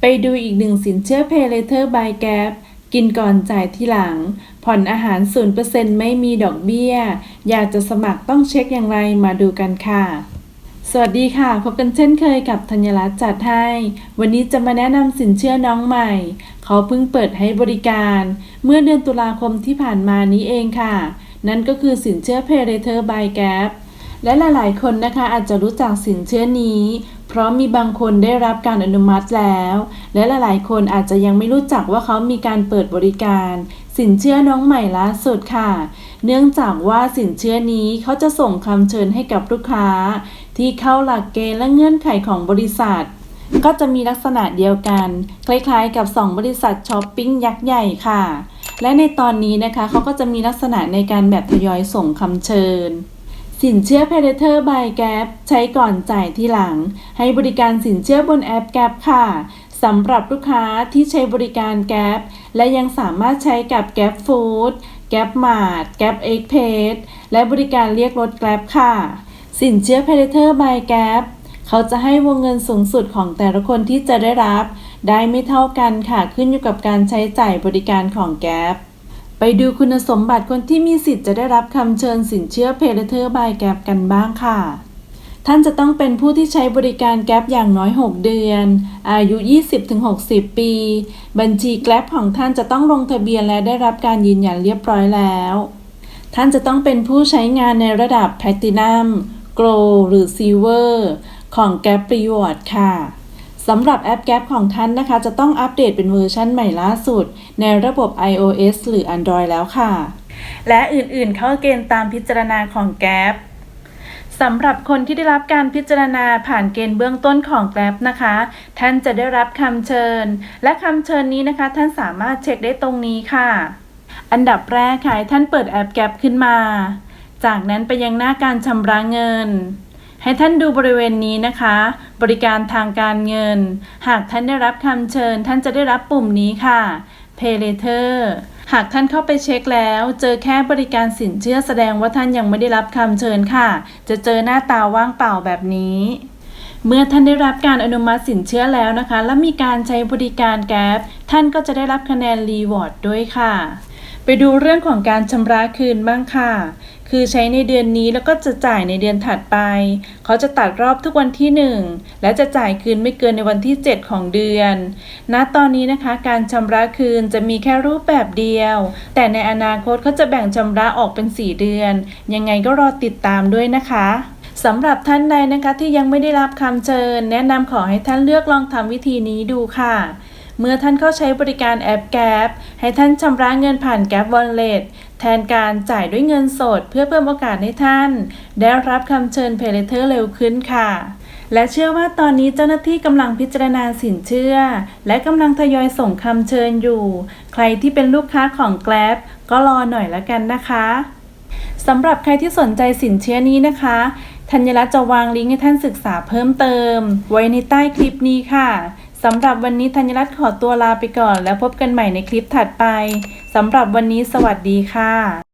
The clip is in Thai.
ไปดูอีกหนึ่งสินเชื่อ Pay Later by Gap กินก่อนจ่ายทีหลัง ผ่อนอาหาร 0%ไม่มีดอกเบี้ย อยากจะสมัครต้องเช็คอย่างไรมาดูกันค่ะ สวัสดีค่ะ พบกันเช่นเคยกับธัญรัตน์จัดให้ วันนี้จะมาแนะนำสินเชื่อน้องใหม่ เขาเพิ่งเปิดให้บริการ เมื่อเดือนตุลาคมที่ผ่านมานี้เองค่ะ นั่นก็คือสินเชื่อ Pay Later by Gap และหลายๆ คนนะคะอาจจะรู้จักสินเชื่อนี้ เพราะมีบางคนได้รับการอนุมัติแล้ว และหลายๆ คนอาจจะยังไม่รู้จักว่าเขามีการเปิดบริการ สินเชื่อน้องใหม่ล่าสุดค่ะ เนื่องจากว่าสินเชื่อนี้เขาจะส่งคำเชิญให้กับลูกค้า ที่เข้าหลักเกณฑ์และเงื่อนไขของบริษัท ก็จะมีลักษณะเดียวกัน คล้ายๆ กับ 2 บริษัทช้อปปิ้งยักษ์ใหญ่ค่ะและในตอนนี้นะคะเขาก็จะมีลักษณะในการแบบทยอยส่งคำเชิญ สินเชื่อ Predator by Gap ใช้ก่อนจ่ายที่หลัง ให้บริการสินเชื่อบนแอป Gap ค่ะสำหรับลูกค้าที่ใช้บริการ Gap และยังสามารถใช้กับ Gap Food Gap Mart Gap Express และบริการเรียกรถ Grab ค่ะ สินเชื่อ Predator by Gap เขาจะให้วงเงินสูงสุดของแต่ละคนที่จะได้รับ ได้ไม่เท่ากันค่ะขึ้นอยู่กับการใช้จ่ายบริการของ Gap ไปดูคุณสมบัติคนที่มีสิทธิ์จะได้รับคำเชิญสินเชื่อ p a y l a t e r by Gap กันบ้างค่ะ ท่านจะต้องเป็นผู้ที่ใช้บริการแก p อย่างน้อย 6 เดือน อายุ 20-60 ปี บัญชีแก p ของท่านจะต้องลงทะเบียนและได้รับการยืนยันเรียบร้อยแล้ว ท่านจะต้องเป็นผู้ใช้งานในระดับ Platinum Gold หรือ Silver ของ Gap Reward ค่ะ สำหรับแอป Gap ของท่านนะคะ จะต้องอัปเดตเป็นเวอร์ชันใหม่ล่าสุด ในระบบ iOS หรือ Android แล้วค่ะ และอื่นๆ เข้าเกณฑ์ตามพิจารณาของ Gap สำหรับคนที่ได้รับการพิจารณาผ่านเกณฑ์เบื้องต้นของ Grab นะคะ ท่านจะได้รับคำเชิญ และคำเชิญนี้นะคะ ท่านสามารถเช็คได้ตรงนี้ค่ะ อันดับแรกค่ะท่านเปิดแอป Gap ขึ้นมา จากนั้นไปยังหน้าการชำระเงิน ให้ท่านดูบริเวณนี้นะคะ บริการทางการเงิน หากท่านได้รับคำเชิญ ท่านจะได้รับปุ่มนี้ค่ะ Pay Later หากท่านเข้าไปเช็คแล้ว เจอแค่บริการสินเชื่อแสดงว่าท่านยังไม่ได้รับคำเชิญค่ะ จะเจอหน้าตาว่างเปล่าแบบนี้ เมื่อท่านได้รับการอนุมัติสินเชื่อแล้วนะคะ และมีการใช้บริการแก๊ปท่านก็จะได้รับคะแนนรีวอร์ดด้วยค่ะ ไปดูเรื่องของการชำระคืนบ้างค่ะ คือใช้ในเดือนนี้แล้วก็จะจ่ายในเดือนถัดไป เขาจะตัดรอบทุกวันที่ 1 และจะจ่ายคืนไม่เกินในวันที่ 7 ของเดือน ณ ตอนนี้นะคะ การชำระคืนจะมีแค่รูปแบบเดียว แต่ในอนาคตเขาจะแบ่งชำระออกเป็น 4 เดือน ยังไงก็รอติดตามด้วยนะคะสำหรับท่านใดนะคะที่ยังไม่ได้รับคำเชิญ แนะนำขอให้ท่านเลือกลองทำวิธีนี้ดูค่ะ เมื่อท่านเข้าใช้บริการแอปแก p ให้ท่านชำระเงินผ่านแก p Wallet แทนการจ่ายด้วยเงินสดเพื่อเพิ่มโอกาสให้ท่าน ได้รับคำเชิญ Pay Later เร็วขึ้นค่ะและเชื่อว่าตอนนี้เจ้าหน้าที่กำลังพิจารณาสินเชื่อ และกำลังทยอยส่งคำเชิญอยู่ ใครที่เป็นลูกค้าของ Grab ก็รอหน่อยละกันนะคะสำหรับใครที่สนใจสินเชื่อนี้นะคะ ธัญรัตน์จะวางลิงก์ให้ท่านศึกษาเพิ่มเติม ไว้ในใต้คลิปนี้ค่ะ สำหรับวันนี้ธัญรัตน์ขอตัวลาไปก่อน แล้วพบกันใหม่ในคลิปถัดไป สำหรับวันนี้สวัสดีค่ะ